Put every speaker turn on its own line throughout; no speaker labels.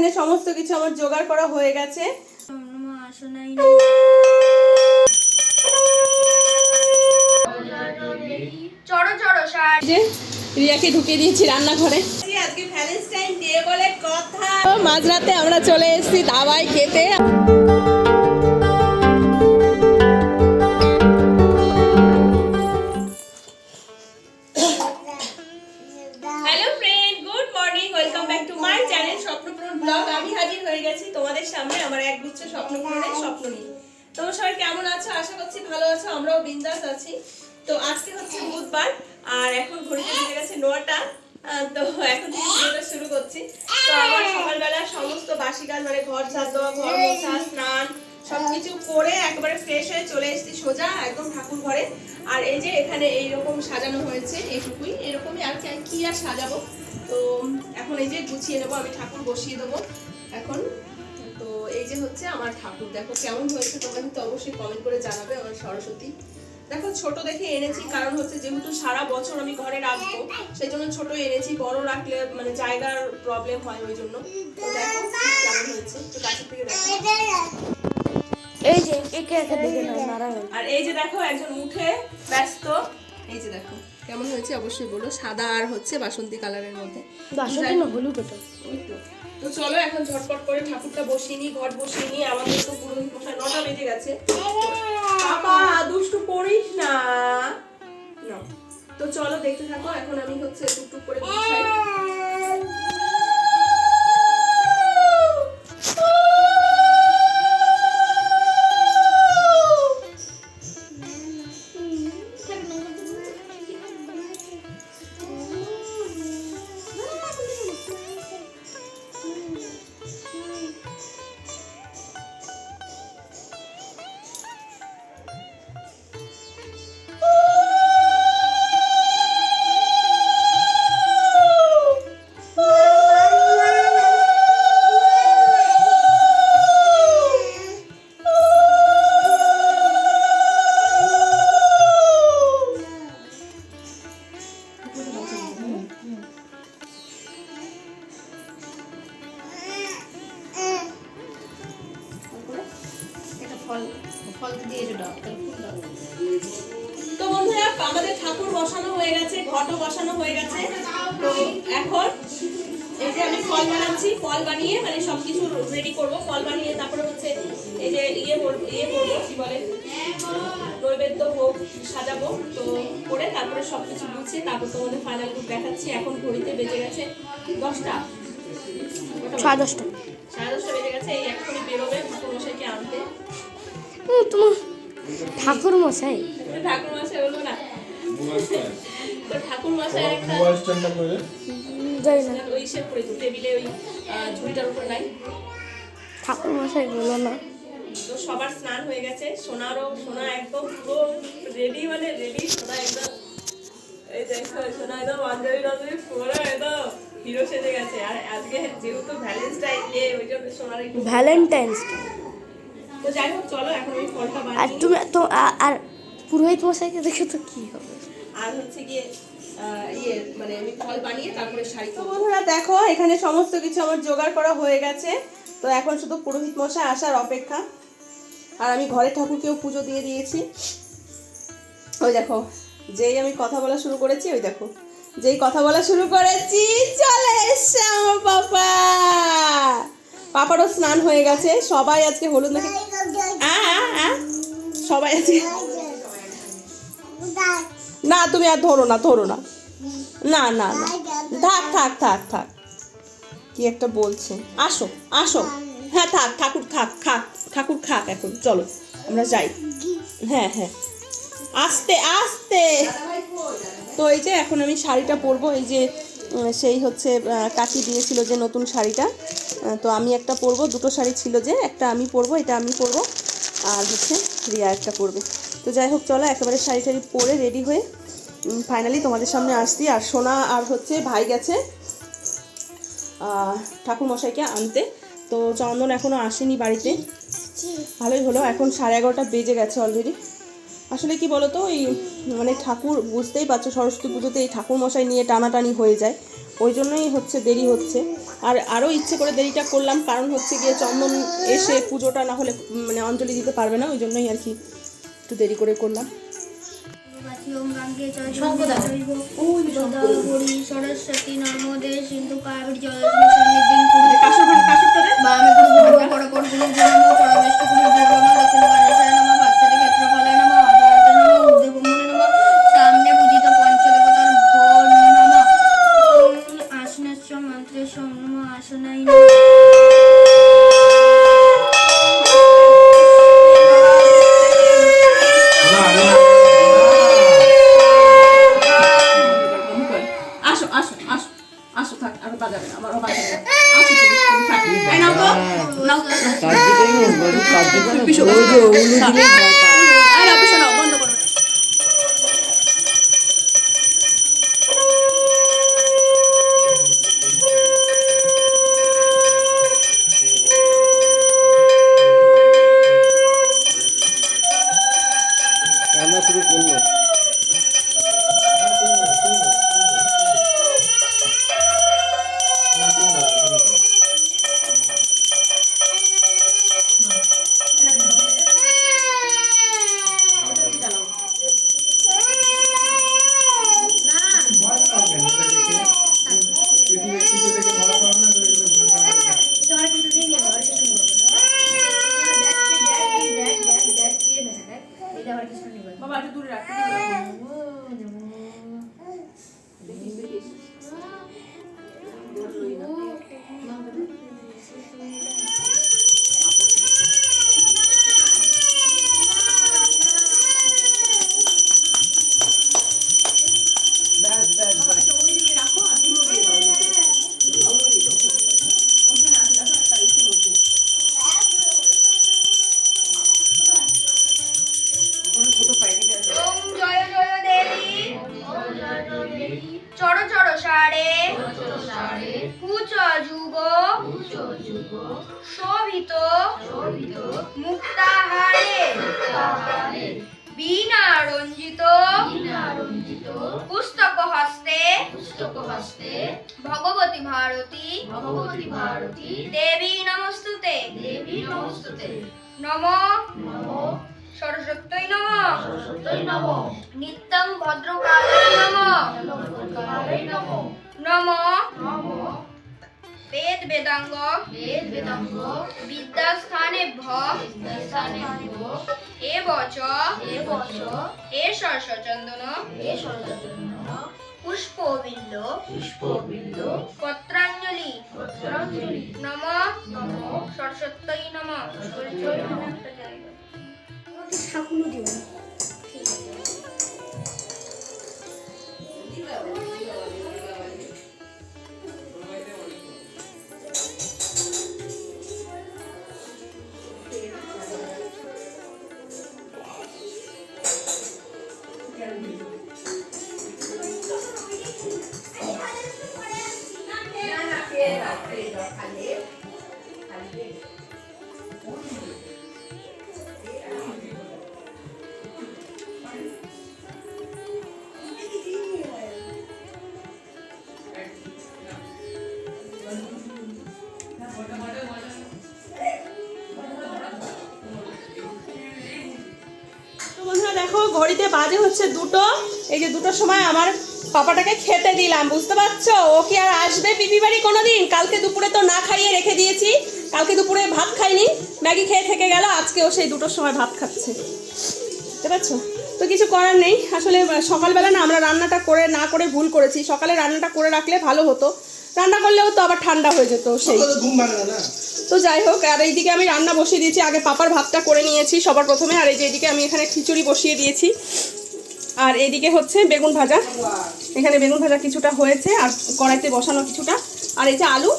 এখানে সমস্ত কিছু আমার জোগাড় করা হয়ে গেছে। যে রিয়াকে ঢুকিয়ে দিয়েছি রান্নাঘরে। আজকে ভ্যালেন্টাইন ডে বলে কথা। মাঝরাতে আমরা চলে এসেছি দাবাই খেতে। স্বপ্নপূরণ ব্লগ। আমি হাজির হয়ে গেছি তোমাদের সামনে আমার এক গুচ্ছ স্বপ্নপূরণের স্বপ্ন নিয়ে। তোমরা সবাই কেমন আছো? আশা করছি ভালো আছো। আমরাও বিন্দাস আছি। তো আজকে হচ্ছে বুধবার, আর এখন ঘড়িতে বেজে গেছে নটা। তো এখন থেকে শুরু করছি। তো আমার সকালবেলা সমস্ত বাসি কাজ মানে ঘর, ঝাড় দেওয়া, ঘর মোছা, স্নান সবকিছু করে একবারে ফ্রেশ হয়ে চলে এসেছি সোজা একদম ঠাকুর ঘরে। আর এই যে এখানে এইরকম সাজানো হয়েছে এইটুকুই। এরকমই আর কি, আর সাজাবো? তো এখন এই যে গুছিয়ে নেব, আমি ঠাকুর বসিয়ে দেবো এখন। তো এই যে হচ্ছে আমার ঠাকুর। দেখো কেমন হয়েছে, তোমরা কিন্তু অবশ্যই কমেন্ট করে জানাবে আমার সরস্বতী। দেখো ছোট দেখে এনেছি, কারণ হচ্ছে যেহেতু সারা বছর আমি ঘরে রাখব সেই জন্য ছোট এনেছি, বড় রাখলে মানে জায়গার প্রবলেম হয় ওই জন্য। তো দেখো কেমন হয়েছে তো কাছের থেকে দেখো।
এই যে একে একে দেখে নাও নারায়ণ।
আর এই যে দেখো একজন উঠে ব্যস্ত। এই যে দেখো কেমন হয়েছে? অবশ্যই বলো সাদা আর হচ্ছে বাসন্তী কালারের মধ্যে।
বাসন্তী না হলুদ ওটা?
ওই তো। তো চলো এখন ঝটপট করে ঠাকুরটা বসিয়ে নিই ঘট বসিয়ে নিই। আমাদের তো পুরোহিত মশাই নটা বেজে গেছে। বাবা দুষ্টু করিস না। না। তো চলো দেখতে থাকো এখন আমি হচ্ছে টুকটুক করে গুছাই সবকিছু রেডি করব ফল বানিয়ে তারপরে হচ্ছে এই যে ইয়ে ইয়ে করব কি বলে? নৈবেদ্য ভোগ সাজাবো তো করে তারপরে সব কিছু গুছিয়ে তারপর তোমাদের ফাইনাল লুক দেখাচ্ছি। এখন ঘড়িতে বেজে গেছে দশটা।
সাড়ে দশটা।
সাড়ে দশটা বেজে গেছে এই এক্ষুনি বেরোবে ঠাকুর মশাইকে আনতে।
ও, তোমার ঠাকুর মশাই
ঠাকুর মশাই বলব না তো ঠাকুর মশাই একটা
যাই না।
ওই সে করে তো টেবিলে ওই ঝুড়িটার উপর নাই?
ঠাকুর মশাই বলো না।
তো সবার স্নান হয়ে গেছে সোনারও সোনা একদম পুরো রেডি মানে রেডি সোনা একদম এই দেখো সোনা একদম পাঞ্জাবি টাঞ্জাবি পুরো একদম হিরো সেজে গেছে। আর আজকে যেহেতু ভ্যালেন্টাইন ডে ওই জন্য সোনার একটু
ভ্যালেন্টাইন্স
তো যাই হোক চলো এখন ফলটা
আর তুমি তো আর পুরোহিত মশাইকে দেখে তো কি হবে?
আর হচ্ছে গিয়ে ইয়ে মানে আমি ফল বানিয়ে তারপরে শাড়ি তো বন্ধুরা দেখো এখানে সমস্ত কিছু আমার জোগাড় করা হয়ে গেছে। তো এখন শুধু পুরোহিত মশাই আসার অপেক্ষা। আর আমি ঘরে ঠাকুরকেও পুজো দিয়ে দিয়েছি। ওই দেখো যেই আমি কথা বলা শুরু করেছি ওই দেখো যেই কথা বলা শুরু করেছি চলে এসছে আমার পাপা! পাপারও স্নান হয়ে গেছে। সবাই আজকে হলুদ মেখে আ, আ, আ। সবাই আজকে না তুমি আর ধরো না ধরো না। না না না। থাক থাক থাক থাক। কি একটা বলছে। আসো আসো। হ্যাঁ থাক ঠাকুর খাক খাক ঠাকুর খাক এখন। চলো আমরা যাই। হ্যাঁ হ্যাঁ। আস্তে আস্তে। তো এই যে এখন আমি শাড়িটা পরবো এই যে সেই হচ্ছে কাকি দিয়েছিল যে নতুন শাড়িটা। তো আমি একটা পরবো দুটো শাড়ি ছিল যে একটা আমি পরবো এটা আমি পরবো। আর হচ্ছে রিয়া একটা পরবে। তো যাই হোক, চলো একেবারে শাড়ি টাড়ি পরে রেডি হয়ে ফাইনালি তোমাদের সামনে আসছি। আর সোনা আর হচ্ছে ভাই গেছে ঠাকুর মশাইকে আনতে। তো চন্দন এখনও আসেনি বাড়িতে। ভালোই হলো, এখন সাড়ে এগারোটা বেজে গেছে অলরেডি আসলে কি বলতো, ওই মানে ঠাকুর বুঝতেই পারছ, সরস্বতী পুজোতে এই ঠাকুর মশাই নিয়ে টানাটানি হয়ে যায়। ওই জন্যই হচ্ছে দেরি হচ্ছে আর আরও ইচ্ছে করে দেরিটা করলাম কারণ হচ্ছে গিয়ে চন্দন এসে পুজোটা না হলে মানে অঞ্জলি দিতে পারবে না ওই জন্যই আর কি একটু দেরি করে করলাম
সরস্বতী নর্মদে সিন্ধু কাবেরী ভগবতী ভারতী।
ভগবতী ভারতী।
দেবী নমস্তুতে।
দেবী নমস্তুতে।
নম।
নমো।
সরস্বতী নম।
সরস্বতী নমো।
নিত্যং ভদ্রকালে নম।
ভদ্রকালে নমো।
নম।
নমো।
বেদ বেদাঙ্গ।
বেদ বেদাঙ্গ।
বিদ্যাস্থানে ভ
দর্শনে ভো
এ বচ।
এ বচ।
এ সরস্বচন্দন।
এ সরস্বতী
পুষ্পবিল্ল।
পুষ্পবিল্ল।
পত্রাঞ্জলি।
পত্রাঞ্জলি।
নম।
নমো।
সরস্বত্যই নম।
সরস্বত্যই নমঃ।
ঠাকুরও দিবেন।
তো বন্ধুরা দেখো, ঘড়িতে বাজে হচ্ছে দুটো। এই যে দুটোর সময় আমার পাপাটাকে খেতে দিলাম, বুঝতে পারছ? ও কি আর আসবে পিপি বাড়ি কোনোদিন? কালকে দুপুরে তো না খাইয়ে রেখে দিয়েছি। কালকে দুপুরে ভাত খাইনি, ম্যাগি খেয়ে থেকে গেল, আজকেও সেই দুটোর সময় ভাত খাচ্ছে। বুঝতে পারছ? তো কিছু করার নেই। আসলে সকালবেলা না আমরা রান্নাটা করে না করে ভুল করেছি। সকালে রান্নাটা করে রাখলে ভালো হতো। রান্না করলেও তো আবার ঠান্ডা হয়ে যেত সেই। তো যাই হোক, আর এইদিকে আমি রান্না বসিয়ে দিয়েছি। আগে পাপার ভাতটা করে নিয়েছি সবার প্রথমে, আর এই যে এইদিকে আমি এখানে খিচুড়ি বসিয়ে দিয়েছি। আর এইদিকে হচ্ছে বেগুন ভাজা। এখানে বেগুন ভাজা কিছুটা হয়েছে, আর কড়াইতে বসানো কিছুটা। আর এই যে আলু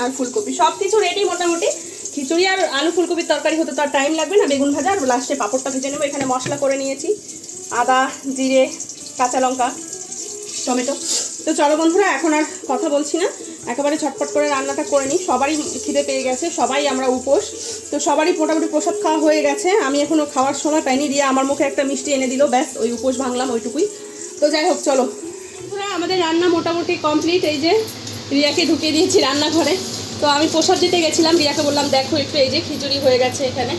আর ফুলকপি সব কিছু রেডি মোটামুটি। খিচুড়ি আর আলু ফুলকপির তরকারি হতে তো আর টাইম লাগবে না, বেগুন ভাজা, আর লাস্টে পাঁপড়টা ভেজে নেব। এখানে মশলা করে নিয়েছি। আদা, জিরে, কাঁচা লঙ্কা, টমেটো। তো চলো বন্ধুরা, এখন আর কথা বলছি না। একেবারে ছটফট করে রান্নাটা করে নিই। সবারই খিদে পেয়ে গেছে, সবাই আমরা উপোস। তো সবারই মোটামুটি প্রসাদ খাওয়া হয়ে গেছে। আমি এখনও খাওয়ার সময় পাইনি, রিয়া আমার মুখে একটা মিষ্টি এনে দিল। ব্যাস, ওই উপোস ভাঙলাম ওইটুকুই। তো যাই হোক, চলো। আমাদের রান্না মোটামুটি কমপ্লিট। এই যে রিয়াকে ঢুকিয়ে দিয়েছি রান্নাঘরে। তো আমি প্রসাদ দিতে গেছিলাম। রিয়াকে বললাম, দেখো একটু এই যে খিচুড়ি হয়ে গেছে এখানে।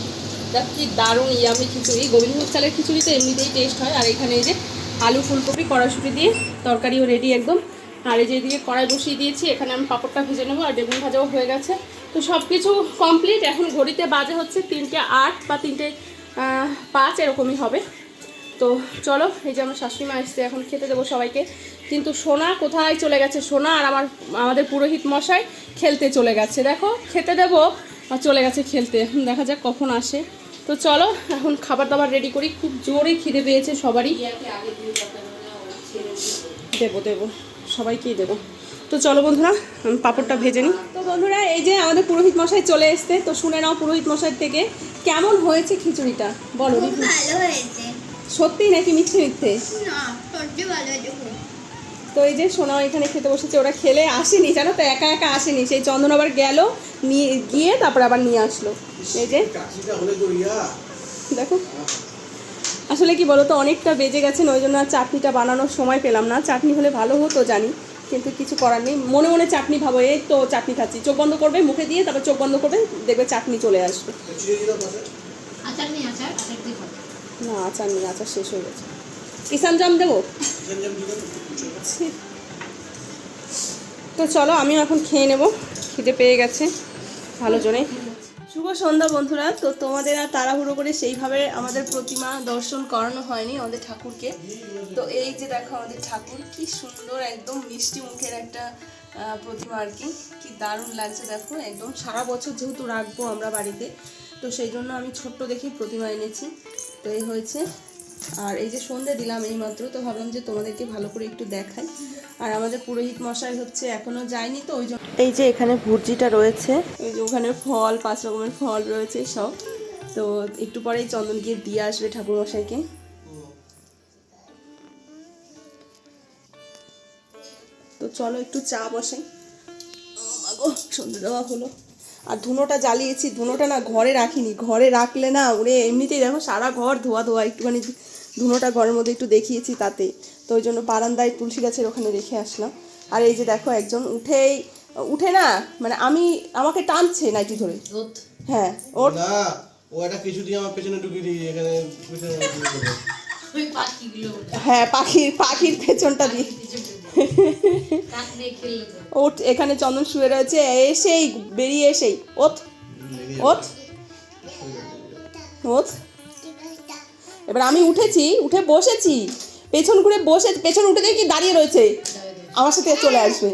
দেখ কি দারুণ ইয়ামি খিচুড়ি। গোবিন্দভোগ চালের খিচুড়ি তো এমনিতেই টেস্ট হয়। আর এখানে এই যে আলু ফুলকপি কড়াশুটি দিয়ে তরকারিও রেডি একদম। আর এই যে এদিকে কড়াই বসিয়ে দিয়েছি, এখানে আমি পাপড়টা ভেজে নেব আর বেগুন ভাজাও হয়ে গেছে। তো সব কিছু কমপ্লিট এখন ঘড়িতে বাজে হচ্ছে তিনটে আট বা তিনটে পাঁচ, এরকমই হবে। তো চলো, এই যে আমার শাশুড়ি মা এসছে, এখন খেতে দেবো সবাইকে। কিন্তু সোনা কোথায় চলে গেছে? সোনা আর আমার, আমাদের পুরোহিত মশাই খেলতে চলে গেছে। দেখো, খেতে দেবো, আর চলে গেছে খেলতে। দেখা যাক কখন আসে। তো চলো এখন খাবার দাবার রেডি করি। খুব জোরে খিদে পেয়েছে সবারই। দেবো দেবো। সবাইকেই দেবো। তো চলো বন্ধুরা আমি পাঁপড়টা ভেজে নিই। তো বন্ধুরা এই যে আমাদের পুরোহিত মশাই চলে এসছে তো শুনে নাও পুরোহিত মশাই থেকে কেমন হয়েছে খিচুড়িটা। বলো
খুব ভালো হয়েছে।
সত্যি নাকি মিথ্যে মিথ্যে?
না সত্যি ভালো হয়েছে
তো এই যে সোনাও এখানে খেতে বসেছে ওরা খেলে আসেনি জানো তো একা একা আসেনি। সেই চন্দন আবার গেল নিয়ে গিয়ে তারপর আবার নিয়ে আসলো। এই যে দেখো। আসলে কি বলতো অনেকটা বেজে গেছেন ওই জন্য আর চাটনিটা বানানোর সময় পেলাম না। চাটনি হলে ভালো হতো জানি কিন্তু কিছু করার নেই। মনে মনে চাটনি ভাবো এই তো চাটনি খাচ্ছি। চোখ বন্ধ করবে মুখে দিয়ে তারপর চোখ বন্ধ করবে দেখবে চাটনি চলে আসবে। না আচার নেই আচার শেষ হয়ে গেছে। কিষান জাম দেবো। তো চলো, আমিও এখন খেয়ে নেব। খিদে পেয়ে গেছে ভালো জনে শুভ সন্ধ্যা বন্ধুরা। তো তোমাদের আর তাড়াহুড়ো করে সেইভাবে আমাদের প্রতিমা দর্শন করানো হয়নি আমাদের ঠাকুরকে। তো এই যে দেখো আমাদের ঠাকুর, কি সুন্দর একদম মিষ্টি মুখের একটা প্রতিমা আর কি। কি দারুণ লাগছে দেখো, একদম সারা বছর যেহেতু রাখব আমরা বাড়িতে। তো সেই জন্য আমি ছোট্ট দেখেই প্রতিমা এনেছি। তো এই হয়েছে আর এই যে সন্ধে দিলাম এই মাত্র তো ভাবলাম যে তোমাদেরকে ভালো করে একটু দেখাই। আর আমাদের পুরোহিত মশাই হচ্ছে এখনও যায়নি তো ওই জন্য এই যে এখানে ভুর্জিটা রয়েছে। ওই যে ওখানে ফল পাঁচ রকমের ফল রয়েছে সব। তো একটু পরেই চন্দন গিয়ে দিয়ে আসবে ঠাকুর মশাইকে। তো চলো একটু চা বসাই। ও মা গো, সন্ধে দেওয়া হলো। আর ধুনোটা জ্বালিয়েছি ধুনোটা না ঘরে রাখিনি ঘরে রাখলে না ওরে এমনিতেই দেখো সারা ঘর ধোয়া ধোয়া একটুখানি ধুনোটা ঘরের মধ্যে একটু দেখিয়েছি তাতে। তো ওই জন্য বারান্দায় তুলসী গাছের ওখানে রেখে আসলাম। আর এই যে দেখো একজন উঠেই উঠে না মানে আমি আমাকে টানছে নাইটি ধরে। হ্যাঁ ওর
ও একটা কিছু দিয়ে আমার পেছনে ঢুকিয়ে দিয়ে এখানে
হ্যাঁ পাখির পাখির পেছনটা দিয়ে। ওঠ এখানে চন্দন শুয়ে রয়েছে। এসেই বেরিয়ে এসেই। ওত ওত ওত এবার আমি উঠেছি উঠে বসেছি। পেছন ঘুরে বসে পেছন উঠে দেখি দাঁড়িয়ে রয়েছে। আমার সাথে চলে আসবে।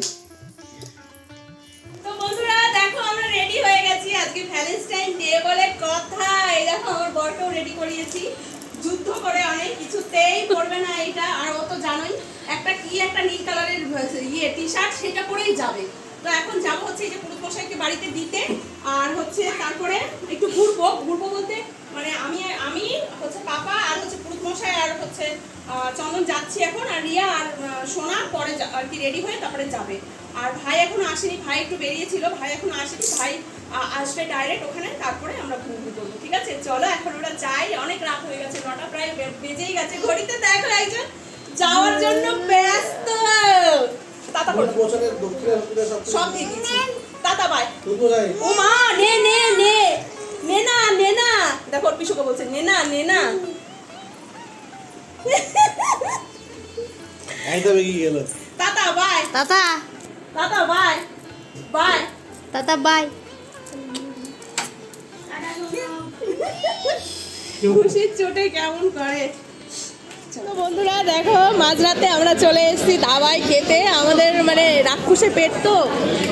দেখো রেডি হয়ে গেছি। আজকে ভ্যালেন্টাইন ডে বলে কথা। এই দেখো আমার বরকেও রেডি করিয়েছি। কিছুতেই পড়বে না এটা আর ও তো জানোই, একটা কি একটা নীল কালারের ইয়ে টি শার্ট সেটা পরেই যাবে। তো এখন যাব হচ্ছে যে পুরুষ মশাইকে বাড়িতে দিতে, আর হচ্ছে তারপরে একটু ঘুরবো। ঘুরবো বলতে মানে আমি আমি হচ্ছে পাপা, আর হচ্ছে পুরুষ মশাই, আর হচ্ছে চন্দন যাচ্ছি এখন, আর রিয়া আর সোনা পরে আর কি রেডি হয়ে তারপরে যাবে। আর ভাই এখনও আসেনি ভাই একটু বেরিয়েছিল ভাই এখনও আসেনি ভাই আসবে ডাইরেক্ট ওখানে তারপরে আমরা ঘুরবো করব ঠিক আছে? চলো এখন আমরা যাই অনেক রাত হয়ে গেছে নটা প্রায় বেজেই গেছে ঘড়িতে দেখো একজন যাওয়ার জন্য ব্যস্ত। তাতা
সব
দিয়ে বাই ও মা নে নে নে নে না নে না। দেখো ওর পিসুকে বলছে নে না নে না।
একদম এগিয়ে গেল।
তাতা বাই
তাতা।
তাতা বাই বাই
তাতা বাই
খুশির চোটে কেমন করে? তো বন্ধুরা দেখো মাঝরাতে আমরা চলে এসেছি দাবাই খেতে। আমাদের মানে রাক্ষসে পেট তো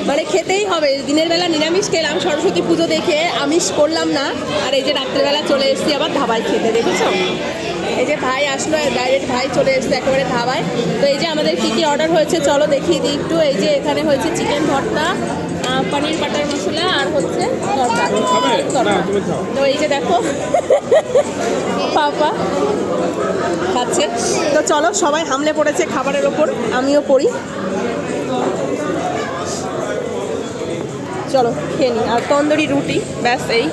মানে খেতেই হবে। দিনের বেলা নিরামিষ খেলাম সরস্বতী পুজো দেখে আমিষ করলাম না। আর এই যে রাত্রেবেলা চলে এসেছি আবার ধাবাই খেতে দেখেছ? এই যে ভাই আসলো ডাইরেক্ট ভাই চলে এসছে একেবারে ধাবায়। তো এই যে আমাদের কী কী অর্ডার হয়েছে চলো দেখিয়ে দিই একটু। এই যে এখানে হয়েছে চিকেন ভর্তা পনির বাটার মশলা আর হচ্ছে তরকা। তো এই যে দেখো পাপা খাচ্ছে। তো চলো সবাই হামলে পড়েছে খাবারের ওপর আমিও পড়ি। চলো খেয়ে নি। আর তন্দুরি রুটি ব্যাস এই।